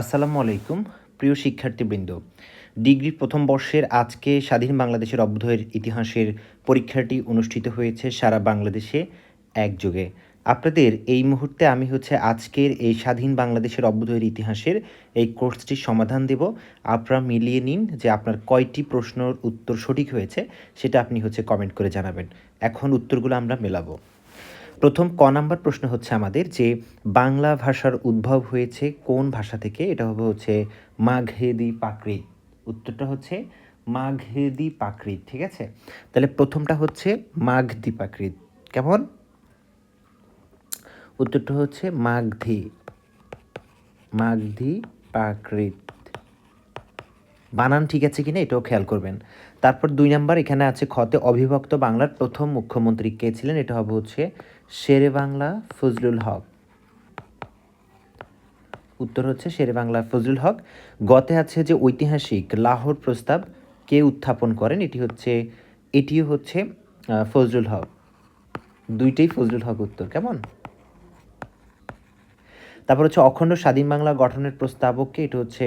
আসসালামু আলাইকুম, প্রিয় শিক্ষার্থীবৃন্দ। ডিগ্রি প্রথম বর্ষের আজকে স্বাধীন বাংলাদেশের অভ্যুদয়ের ইতিহাসের পরীক্ষাটি অনুষ্ঠিত হয়েছে সারা বাংলাদেশে একযোগে। আপনাদের এই মুহূর্তে আমি হচ্ছে আজকের এই স্বাধীন বাংলাদেশের অভ্যুদয়ের ইতিহাসের এই কোর্সটির সমাধান দেব। আপনারা মিলিয়ে নিন যে আপনার কয়টি প্রশ্নর উত্তর সঠিক হয়েছে, সেটা আপনি হচ্ছে কমেন্ট করে জানাবেন। এখন উত্তরগুলো আমরা মেলাবো। প্রথম ক নাম্বার প্রশ্ন হচ্ছে আমাদের যে বাংলা ভাষার উদ্ভব হয়েছে কোন ভাষা থেকে? এটা হবে হচ্ছে মাঘেদি প্রাকৃত উত্তরটা হচ্ছে মাঘেদি প্রাকৃত ঠিক আছে? তাহলে প্রথমটা হচ্ছে মাঘদি প্রাকৃত কেমন? উত্তরটা হচ্ছে মাগধি মাগধি প্রাকৃত বানান ঠিক আছে কিনা এটাও খেয়াল করবেন। তারপর দুই নাম্বার এখানে আছে খতে অবিভক্ত বাংলার প্রথম মুখ্যমন্ত্রী কে ছিলেন? এটা হবে হচ্ছে শেরে বাংলা ফজলুল হক। উত্তর হচ্ছে শেরে বাংলা ফজলুল হক। গতে আছে যে ঐতিহাসিক লাহোর প্রস্তাব কে উত্থাপন করেন, এটি হচ্ছে, এটিও হচ্ছে ফজলুল হক। দুইটাই ফজলুল হক উত্তর, কেমন? তারপর হচ্ছে অখণ্ড স্বাধীন বাংলা গঠনের প্রস্তাবককে, এটা হচ্ছে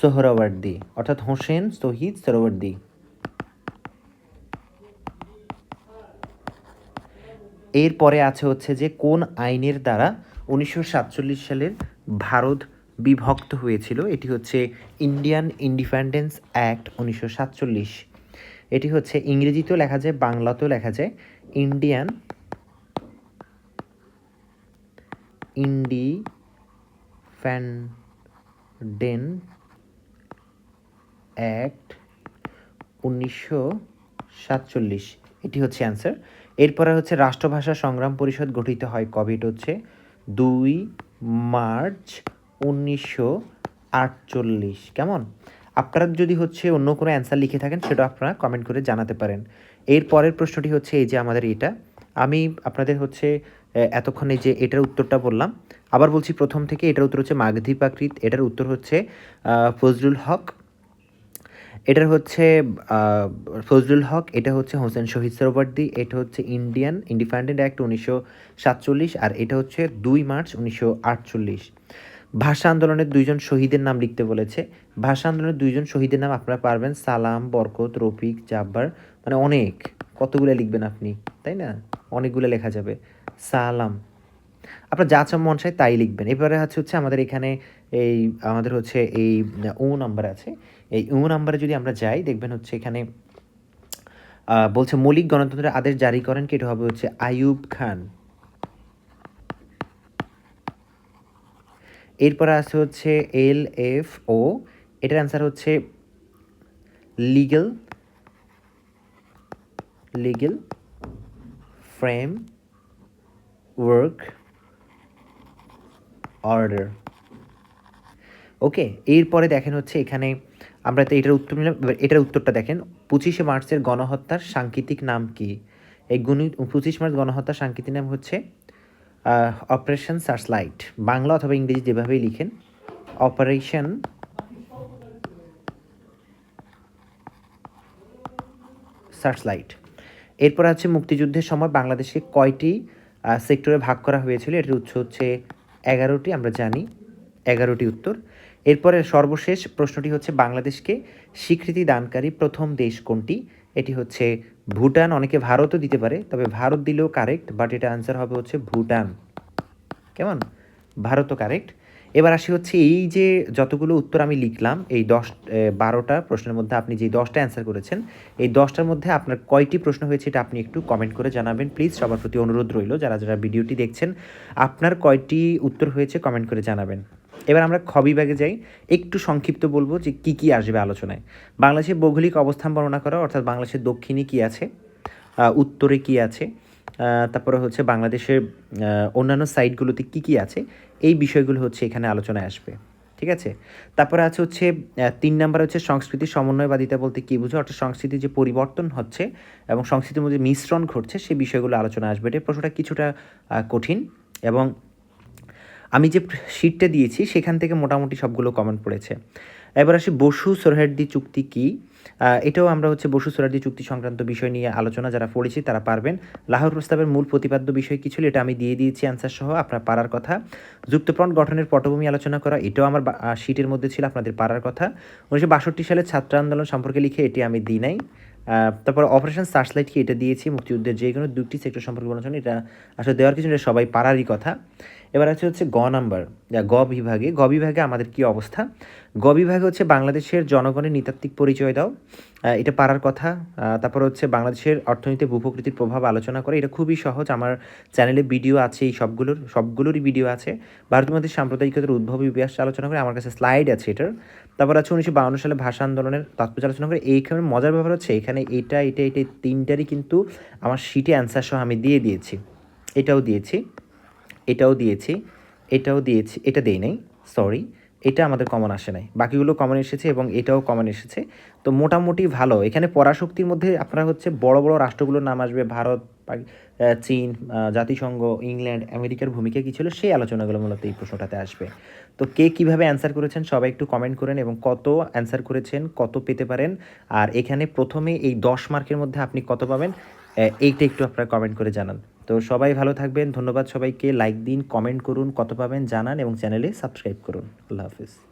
সোহরাওয়ার্দী, অর্থাৎ হোসেন শহীদ সোহরাওয়ার্দী। এরপরে আছে হচ্ছে যে কোন আইনের দ্বারা উনিশশো সাতচল্লিশ সালের ভারত বিভক্ত হয়েছিল? এটি হচ্ছে ইন্ডিয়ান ইন্ডিপেন্ডেন্স অ্যাক্ট উনিশশো সাতচল্লিশ। এটি হচ্ছে ইংরেজিতেও লেখা যায়, বাংলাতেও লেখা যায়। ইন্ডিয়ান ইন্ডিপেন্ডেন্ট অ্যাক্ট উনিশশো সাতচল্লিশ। এটি হচ্ছে অ্যান্সার। এরপরে হচ্ছে রাষ্ট্রভাষা সংগ্রাম পরিষদ গঠিত হয় কবে? হচ্ছে দুই মার্চ উনিশশো আটচল্লিশ। কেমন? আপনারা যদি হচ্ছে অন্য কোনো অ্যান্সার লিখে থাকেন, সেটা আপনারা কমেন্ট করে জানাতে পারেন। এর পরের প্রশ্নটি হচ্ছে এই যে আমাদের এটা। আমি আপনাদের হচ্ছে এতক্ষণে যে এটার উত্তরটা বললাম, আবার বলছি প্রথম থেকে এটার উত্তর হচ্ছে মাগধী প্রাকৃত, এটার উত্তর হচ্ছে ফজলুল হক। এটার হচ্ছে ফজলুল হক, এটা হচ্ছে হোসেন শহীদ সরোবর্দী, এটা হচ্ছে ইন্ডিয়ান ইন্ডিপেন্ডেন্ট অ্যাক্ট উনিশশো সাতচল্লিশ, আর এটা হচ্ছে দুই মার্চ উনিশশো আটচল্লিশ। ভাষা আন্দোলনের দুইজন শহীদের নাম লিখতে বলেছে। ভাষা আন্দোলনের দুইজন শহীদের নাম আপনারা পারবেন, সালাম, বরকত, রফিক, জাব্বার মানে অনেক, কতগুলো লিখবেন আপনি, তাই না? অনেকগুলো লেখা যাবে। সালাম। আপনার যা চা মন চায় তাই লিখবেন। এবারে হচ্ছে হচ্ছে আমাদের এখানে এই, আমাদের হচ্ছে এই ও নাম্বার আছে। এই ও নাম্বারে যদি আমরা যাই, দেখবেন হচ্ছে এখানে বলছে মৌলিক গণতন্ত্রের আদেশ জারি করেন কি এটা হবে হচ্ছে আইয়ুব খান। এরপরে আছে হচ্ছে এল এফ ও, এটার অ্যান্সার হচ্ছে legal legal framework order okay এরপরে দেখেন হচ্ছে এখানে আমরা তো এটার উত্তর নিলাম এটার উত্তরটা দেখেন, পঁচিশে মার্চের গণহত্যার সাংকেতিক নাম কি? এই গুণি, পঁচিশ মার্চ গণহত্যার সাংকেতিক নাম হচ্ছে অপারেশন সার্চলাইট বাংলা অথবা ইংরেজি যেভাবেই লিখেন অপারেশন সার্চলাইট এরপর আছে মুক্তিযুদ্ধের সময় বাংলাদেশকে কয়টি সেক্টরে ভাগ করা হয়েছিল? এটির উৎস হচ্ছে এগারোটি, আমরা জানি এগারোটি উত্তর। এরপরে সর্বশেষ প্রশ্নটি হচ্ছে বাংলাদেশকে স্বীকৃতি দানকারী প্রথম দেশ কোনটি? এটি হচ্ছে ভুটান, অনেকে ভারতও দিতে পারে, তবে ভারত দিলেও কারেক্ট বাট এটা আনসার হবে হচ্ছে ভুটান। কেমন? ভারতও কারেক্ট এবার আসি হচ্ছে এই যে যতগুলো উত্তর আমি লিখলাম, এই দশ বারোটা প্রশ্নের মধ্যে আপনি যে দশটা অ্যান্সার করেছেন, এই দশটার মধ্যে আপনার কয়টি প্রশ্ন হয়েছে এটা আপনি একটু কমেন্ট করে জানাবেন। প্লিজ সবার প্রতি অনুরোধ রইল, যারা যারা ভিডিওটি দেখছেন, আপনার কয়টি উত্তর হয়েছে কমেন্ট করে জানাবেন। এবার আমরা খ বিভাগে যাই, একটু সংক্ষিপ্ত বলব যে কি কি আসবে আলোচনায়। বাংলাদেশের ভৌগোলিক অবস্থান বর্ণনা করা, অর্থাৎ বাংলাদেশের দক্ষিণে কি আছে উত্তরে কি আছে তারপরে হচ্ছে বাংলাদেশের অন্যান্য সাইটগুলোতে কি কি আছে এই বিষয়গুলো হচ্ছে এখানে আলোচনায় আসবে, ঠিক আছে? তারপরে আছে হচ্ছে তিন নাম্বার হচ্ছে সংস্কৃতি সমন্বয়বাদিতা বলতে কী বুঝো? অর্থাৎ সংস্কৃতি যে পরিবর্তন হচ্ছে এবং সংস্কৃতির মধ্যে মিশ্রণ ঘটছে সেই বিষয়গুলো আলোচনা আসবে। এটা প্রশ্নটা কিছুটা কঠিন এবং আমি যে শিটটা দিয়েছি, সেখান থেকে মোটামুটি সবগুলো কমেন্ট পড়েছে। এবার আসি বসু সোহরার্দি চুক্তি কি? এটাও আমরা হচ্ছে বসু সোহরার্দি চুক্তি সংক্রান্ত বিষয় নিয়ে আলোচনা যারা পড়েছি তারা পারবেন। লাহোর প্রস্তাবের মূল প্রতিপাদ্য বিষয় কি ছিল এটা আমি দিয়ে দিয়েছি অ্যান্সার সহ, আপনার পারার কথা। যুক্তফ্রন্ট গঠনের পটভূমি আলোচনা করা, এটাও আমার শিটের মধ্যে ছিল, আপনাদের পারার কথা। উনিশশো বাষট্টি সালে ছাত্র আন্দোলন সম্পর্কে লিখে এটি আমি দিই নাই। তারপর অপারেশন সার্চলাইট কি এটা দিয়েছি, মুক্তিযুদ্ধের যে কোনো দুটি সেক্টর সম্পর্কে বলার এটা আসলে দেওয়ার কিছু সবাই পারারই কথা। এবার আছে হচ্ছে গ নাম্বার গ বিভাগে গ বিভাগে আমাদের কি অবস্থা? গ বিভাগে হচ্ছে বাংলাদেশের জনগণের নৃতাত্ত্বিক পরিচয় দাও। এটা পারার কথা। তারপর হচ্ছে বাংলাদেশের অর্থনীতিতে ভূপ্রকৃতির প্রভাব আলোচনা করে। এটা খুবই সহজ। আমার চ্যানেলে ভিডিও আছে এই সবগুলোর, সবগুলোরই ভিডিও আছে। ভারতের মধ্যে সাম্প্রদায়িকতার উদ্ভব ইতিহাস আলোচনা করে আমার কাছে স্লাইড আছে এটার। তারপর আছে উনিশশো বাউন্ন সালে ভাষা আন্দোলনের তাৎপর্য আলোচনা করে। এইখানে মজার ব্যাপার হচ্ছে এখানে এটা এটা এটা তিনটারই কিন্তু আমার শিটে অ্যান্সার সহ আমি দিয়ে দিয়েছি। এটাও দিয়েছি। এটাও দিয়েছি এটাও দিয়েছি, এটা দেই নাই সরি এটা আমাদের কমন আসে নাই। বাকিগুলো কমন এসেছে এবং এটাও কমন এসেছে। তো মোটামুটি ভালো। এখানে পরাশক্তির মধ্যে আপনারা হচ্ছে বড় বড় রাষ্ট্রগুলোর নাম আসবে, ভারত চীন জাতিসংঘ, ইংল্যান্ড, আমেরিকার ভূমিকা কী ছিল? সেই আলোচনাগুলো মূলত এই প্রশ্নটাতে আসবে। তো কে কীভাবে অ্যান্সার করেছেন সবাই একটু কমেন্ট করেন এবং কত অ্যান্সার করেছেন, কত পেতে পারেন। আর এখানে প্রথমে এই দশ মার্কের মধ্যে আপনি কত পাবেন এইটা একটু আপনারা কমেন্ট করে জানান। তো সবাই ভালো থাকবেন, ধন্যবাদ সবাইকে। লাইক দিন কমেন্ট করুন, কত পাবেন জানান এবং চ্যানেলে সাবস্ক্রাইব করুন। আল্লাহ হাফিজ।